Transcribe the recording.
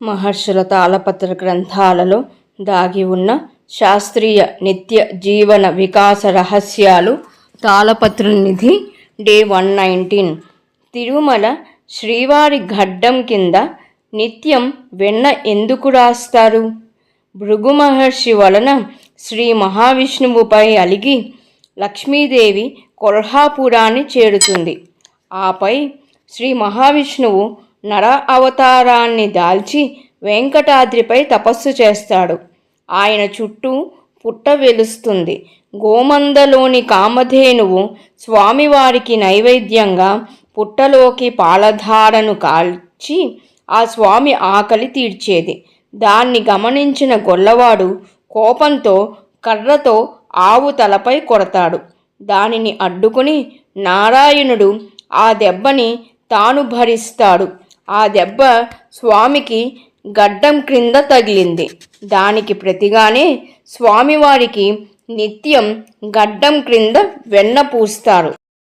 మహర్షుల తాళపత్ర గ్రంథాలలో దాగి ఉన్న శాస్త్రీయ నిత్య జీవన వికాస రహస్యాలు తాళపత్ర నిధి డే వన్ నైన్టీన్. తిరుమల శ్రీవారి గడ్డం కింద నిత్యం వెన్న ఎందుకు రాస్తారు? భృగు మహర్షి వలన శ్రీ మహావిష్ణువుపై అలిగి లక్ష్మీదేవి కొల్హాపురాన్ని చేరుతుంది. ఆపై శ్రీ మహావిష్ణువు నర అవతారాన్ని దాల్చి వెంకటాద్రిపై తపస్సు చేస్తాడు. ఆయన చుట్టూ పుట్ట వెలుస్తుంది. గోమందలోని కామధేనువు స్వామివారికి నైవేద్యంగా పుట్టలోకి పాలధారను కాల్చి ఆ స్వామి ఆకలి తీర్చేది. దాన్ని గమనించిన గొల్లవాడు కోపంతో కర్రతో ఆవు తలపై కొడతాడు. దానిని అడ్డుకుని నారాయణుడు ఆ దెబ్బని తాను భరిస్తాడు. ఆ దెబ్బ స్వామికి గడ్డం క్రింద తగిలింది. దానికి ప్రతిగానే స్వామివారికి నిత్యం గడ్డం క్రింద వెన్న పూస్తారు.